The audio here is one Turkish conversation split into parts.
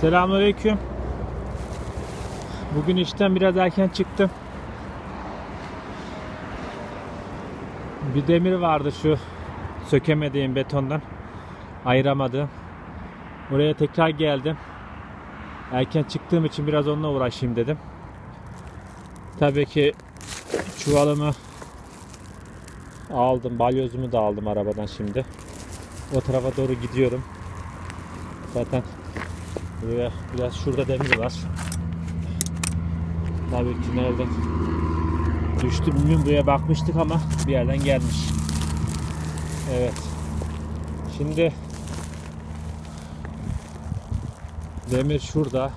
Selamünaleyküm. Bugün işten biraz erken çıktım. Bir demir vardı şu sökemediğim betondan. Ayıramadım. Buraya tekrar geldim. Erken çıktığım için biraz onunla uğraşayım dedim. Tabii ki çuvalımı aldım. Balyozumu da aldım arabadan şimdi. O tarafa doğru gidiyorum. Zaten buraya biraz şurada demir var. Tabii ki nereden düştü bilmiyorum buraya bakmıştık ama bir yerden gelmiş. Evet. Şimdi demir şurada.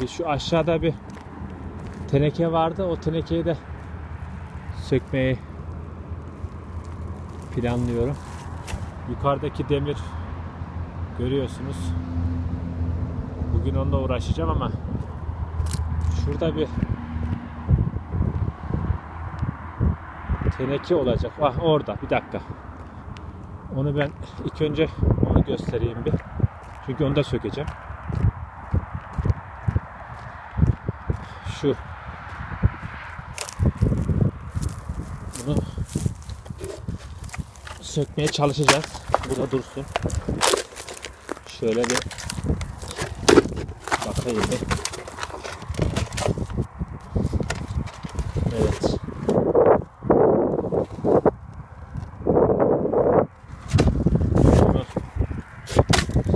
Bir şu aşağıda bir teneke vardı. O tenekeyi de sökmeyi planlıyorum. Yukarıdaki demir görüyorsunuz. Bugün onunla uğraşacağım ama şurada bir teneke olacak. Ah orada bir dakika. Onu ben ilk önce onu göstereyim bir. Çünkü onu da sökeceğim. Şu. Bunu sökmeye çalışacağız. Burada dursun. Şöyle bir bakayım bir. Evet. Bunu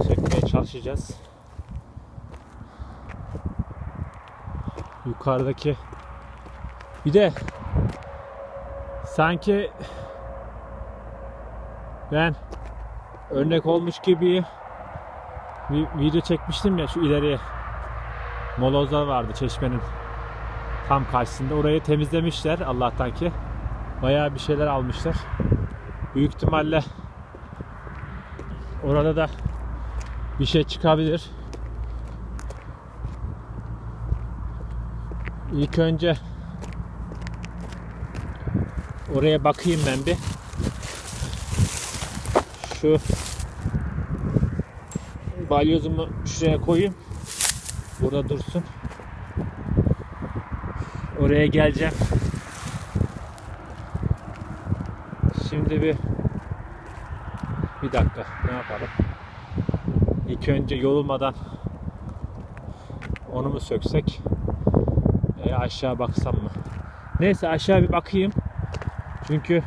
sökmeye çalışacağız. Yukarıdaki bir de sanki ben örnek olmuş gibi bir video çekmiştim ya şu ileriye molozlar vardı çeşmenin tam karşısında. Orayı temizlemişler Allah'tan ki. Bayağı bir şeyler almışlar. Büyük ihtimalle orada da bir şey çıkabilir. İlk önce oraya bakayım ben bir şu balyozumu şuraya koyayım. Burada dursun. Oraya geleceğim. Şimdi bir bir dakika ne yapalım? İlk önce yorulmadan onu mu söksek? E, aşağı baksam mı? Neyse aşağı bir bakayım. Çünkü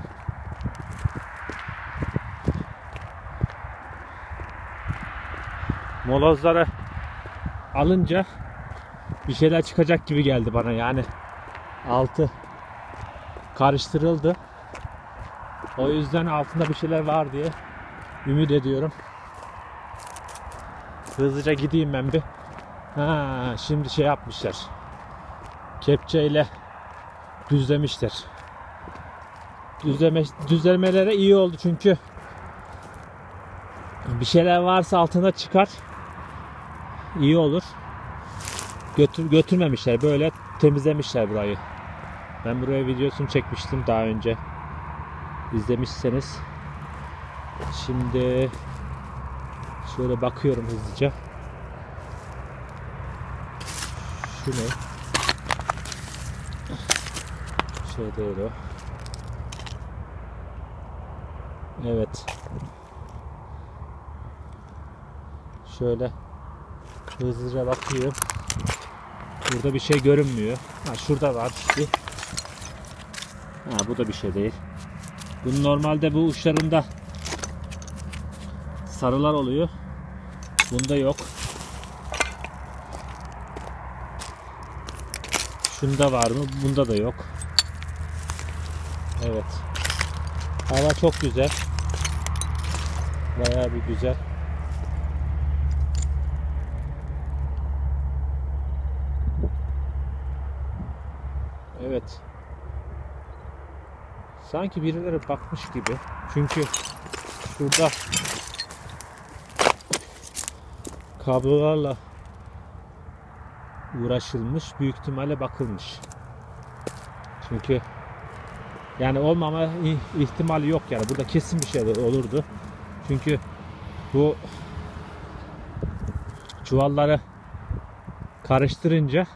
molozları alınca bir şeyler çıkacak gibi geldi bana yani. Altı karıştırıldı. O yüzden altında bir şeyler var diye ümit ediyorum. Hızlıca gideyim ben bir. Ha, şimdi şey yapmışlar. Kepçeyle düzlemişler. Düzleme, düzlemeleri iyi oldu çünkü bir şeyler varsa altında çıkar iyi olur. Götür, götürmemişler. Böyle temizlemişler burayı. Ben buraya videosunu çekmiştim daha önce. İzlemişseniz. Şimdi şöyle bakıyorum hızlıca. Şu ne? Şey değil o. Evet. Şöyle hızlıca bakıyorum. Burada bir şey görünmüyor. Ha, şurada var bir. Ha, bu da bir şey değil. Bunun normalde bu uçlarında sarılar oluyor. Bunda yok. Şunda var mı? Bunda da yok. Evet. Hava çok güzel. Bayağı bir güzel. Evet. Sanki birileri bakmış gibi. Çünkü şurada kablolarla uğraşılmış. Büyük ihtimalle bakılmış. Çünkü yani olmama ih- ihtimali yok yani. Burada kesin bir şey olurdu. Çünkü bu çuvalları karıştırınca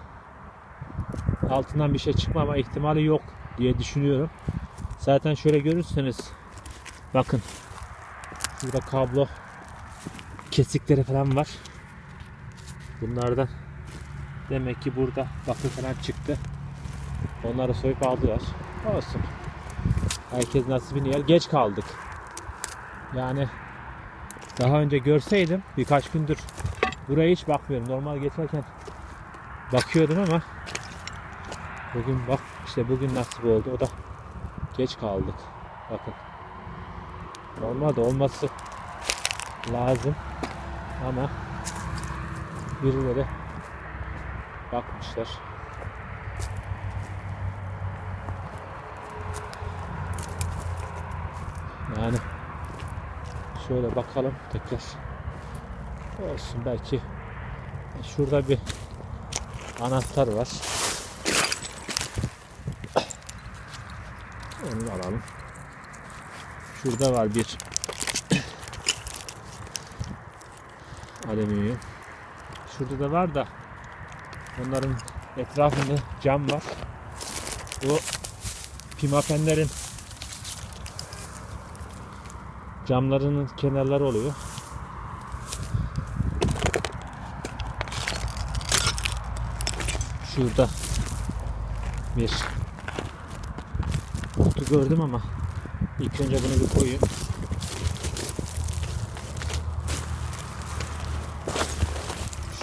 altından bir şey çıkmama ihtimali yok diye düşünüyorum. Zaten şöyle görürseniz bakın burada kablo kesikleri falan var. Bunlardan demek ki burada bakır falan çıktı. Onları soyup aldılar. Olsun. Herkes nasibini yer. Geç kaldık. Yani daha önce görseydim birkaç gündür buraya hiç bakmıyorum. Normal geçerken bakıyordum ama bugün bak işte bugün nasip oldu. O da geç kaldık. Bakın. Normalde olması lazım ama birileri bakmışlar. Yani şöyle bakalım tekrar. Olsun belki şurada bir anahtar var. Onu alalım. Şurada var bir alüminyum. Şurada da var da onların etrafında cam var. Bu pimapenlerin camlarının kenarları oluyor. Şurada bir gördüm ama ilk önce bunu bir koyayım.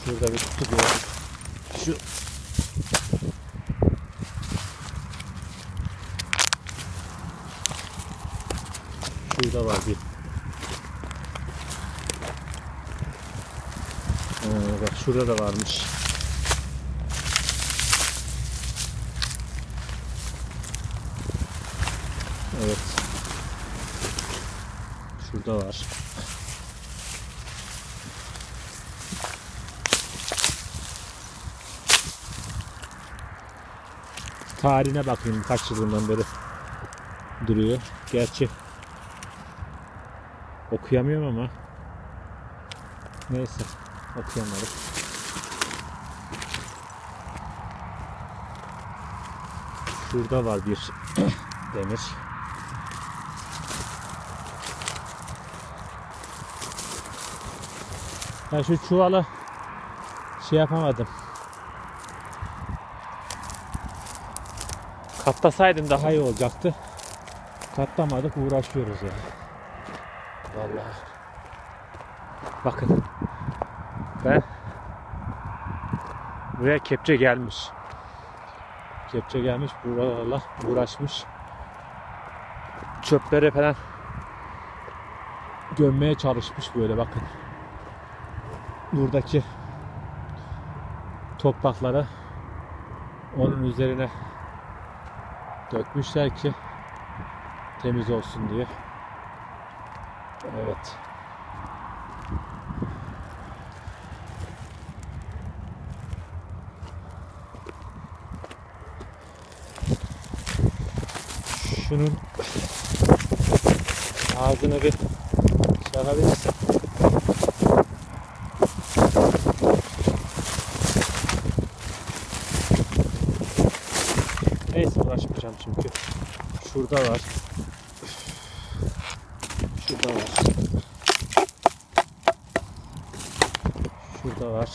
Şurada bir kutu gördüm. Şu Şurada var bir. Ee, bak şurada da varmış. Evet. Şurada var. Tarihine bakayım kaç yılından beri duruyor. Gerçi okuyamıyorum ama neyse okuyamadık. Şurada var bir demir. Ben şu çuvalı şey yapamadım. Katlasaydım daha iyi olacaktı. Katlamadık uğraşıyoruz yani. Vallahi. Bakın. Ben buraya kepçe gelmiş. Kepçe gelmiş buralarla uğraşmış. Çöpleri falan gömmeye çalışmış böyle bakın. Buradaki toprakları onun üzerine dökmüşler ki temiz olsun diye. Evet. Şunun ağzını bir şey yapabilirsin. Neyse uğraşmayacağım çünkü. Şurada var. Şurada var. Şurada var.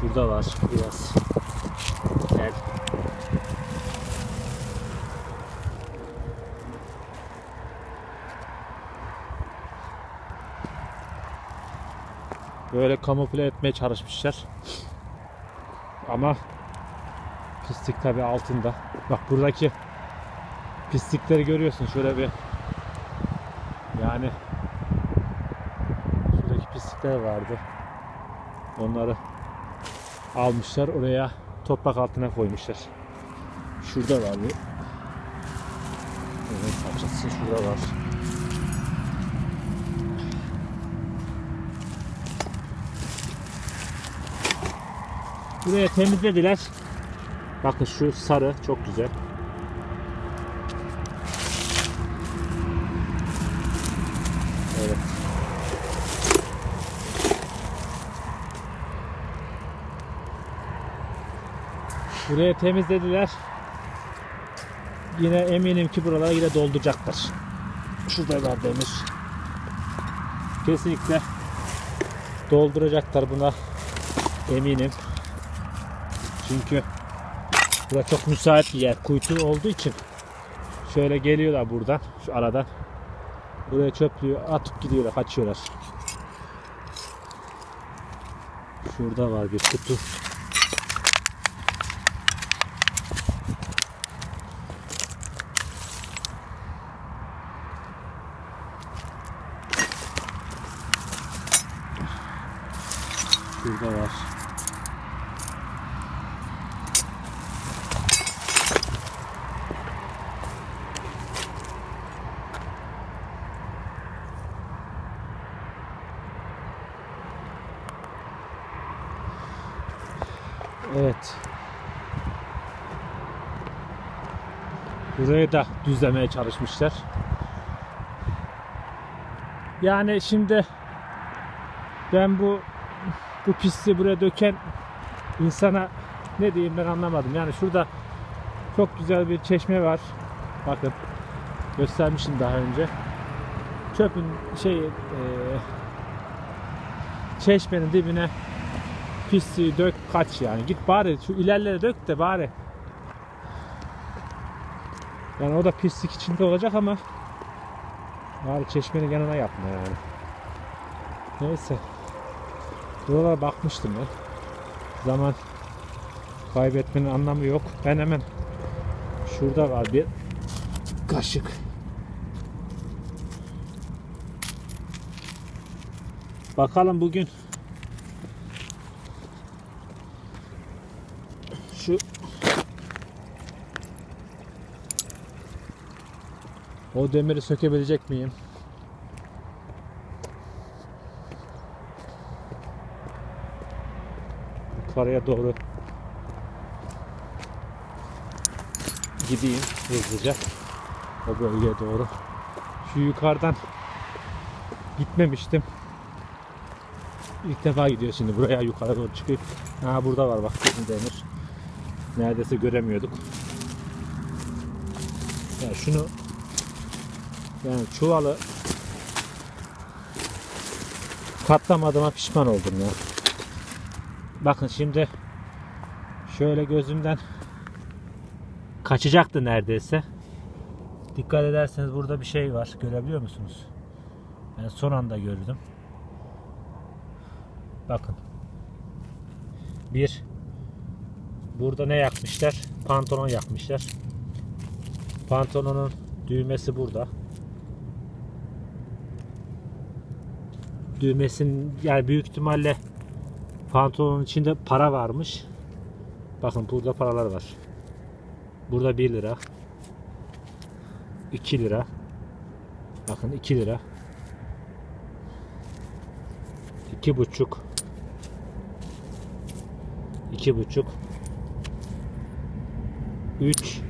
Şurada var biraz. Böyle kamufle etmeye çalışmışlar. Ama pislik tabi altında. Bak buradaki pislikleri görüyorsun şöyle bir yani şuradaki pislikler vardı. Onları almışlar oraya toprak altına koymuşlar. Şurada var bir. Evet şurada var. Buraya temizlediler. Bakın şu sarı çok güzel. Evet. Buraya temizlediler. Yine eminim ki buralara yine dolduracaklar. Şurada var demir. Kesinlikle dolduracaklar buna eminim. Çünkü Burası çok müsait bir yer. Kuytu olduğu için şöyle geliyorlar buradan, şu aradan. Buraya çöplüğü atıp gidiyorlar, kaçıyorlar. Şurada var bir kutu. Şurada var. Evet. Burayı da düzlemeye çalışmışlar. Yani şimdi ben bu bu pisliği buraya döken insana ne diyeyim ben anlamadım. Yani şurada çok güzel bir çeşme var. Bakın göstermiştim daha önce. Çöpün şey e, çeşmenin dibine pisliği dök kaç yani. Git bari şu ilerlere dök de bari. Yani o da pislik içinde olacak ama bari çeşmenin yanına yapma yani. Neyse. Buralara bakmıştım ben. Zaman kaybetmenin anlamı yok. Ben hemen şurada var bir kaşık. Bakalım bugün şu o demiri sökebilecek miyim? Yukarıya doğru gideyim hızlıca o bölgeye doğru. Şu yukarıdan gitmemiştim. İlk defa gidiyor şimdi buraya yukarı doğru çıkıyor. Ha burada var bak bizim demir. Neredeyse göremiyorduk. Ya şunu yani çuvalı katlamadığıma pişman oldum ya. Bakın şimdi şöyle gözümden kaçacaktı neredeyse. Dikkat ederseniz burada bir şey var. Görebiliyor musunuz? Ben son anda gördüm. Bakın. Bir Burada ne yakmışlar? Pantolon yakmışlar. Pantolonun düğmesi burada. Düğmesin yani büyük ihtimalle pantolonun içinde para varmış. Bakın burada paralar var. Burada 1 lira. 2 lira. Bakın 2 lira. 2 buçuk. 2 buçuk. 3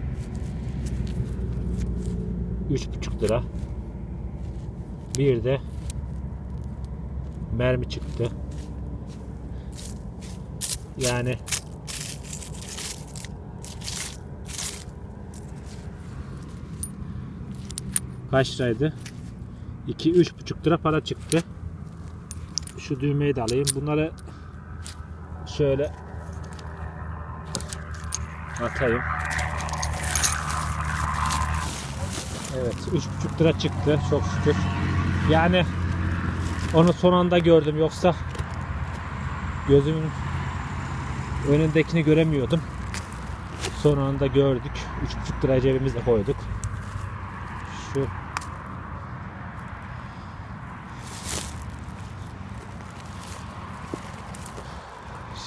3,5 lira. Bir de mermi çıktı. Yani kaç liraydı? 2 3,5 lira para çıktı. Şu düğmeyi de alayım. Bunları şöyle atayım. Evet 3,5 lira çıktı çok şükür. Yani onu son anda gördüm yoksa gözümün önündekini göremiyordum. Son anda gördük. 3,5 lira cebimizde koyduk. Şu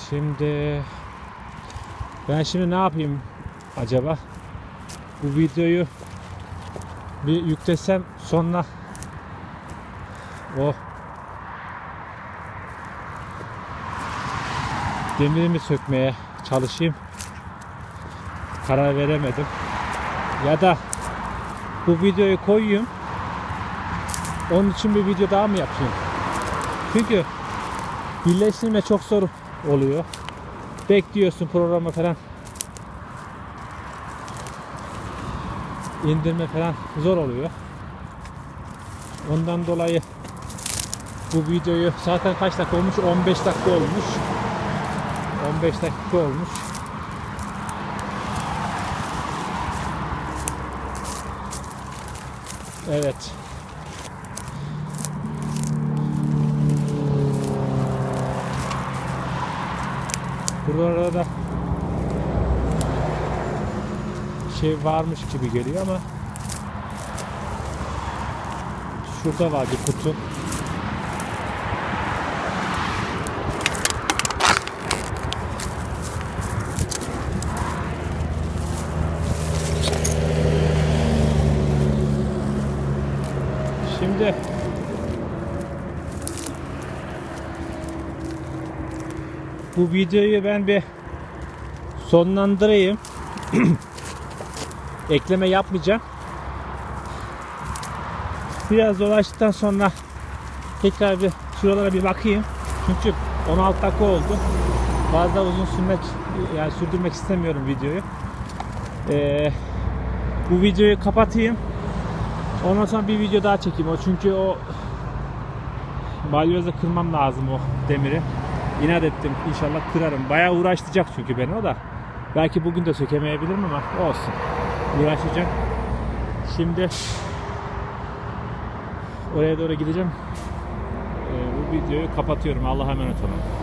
Şimdi ben şimdi ne yapayım acaba? Bu videoyu bir yüklesem sonra o demirimi sökmeye çalışayım. Karar veremedim. Ya da bu videoyu koyayım. Onun için bir video daha mı yapayım? Çünkü birleştirme çok zor oluyor. Bekliyorsun programı falan. İndirme falan zor oluyor. Ondan dolayı bu videoyu zaten kaç dakika olmuş? 15 dakika olmuş. 15 dakika olmuş. Evet. Buralarda da şey varmış gibi geliyor ama şurada var bir kutu. Şimdi bu videoyu ben bir sonlandırayım. Ekleme yapmayacağım. Biraz dolaştıktan sonra tekrar bir şuralara bir bakayım. Çünkü 16 dakika oldu. Fazla uzun sürmek yani sürdürmek istemiyorum videoyu. Ee, bu videoyu kapatayım. Ondan sonra bir video daha çekeyim o çünkü o balyozla kırmam lazım o demiri. İnat ettim inşallah kırarım. Bayağı uğraştıracak çünkü beni o da. Belki bugün de sökemeyebilirim ama olsun. Uğraşacağım. Şimdi oraya doğru gideceğim. Ee, bu videoyu kapatıyorum. Allah'a emanet olun.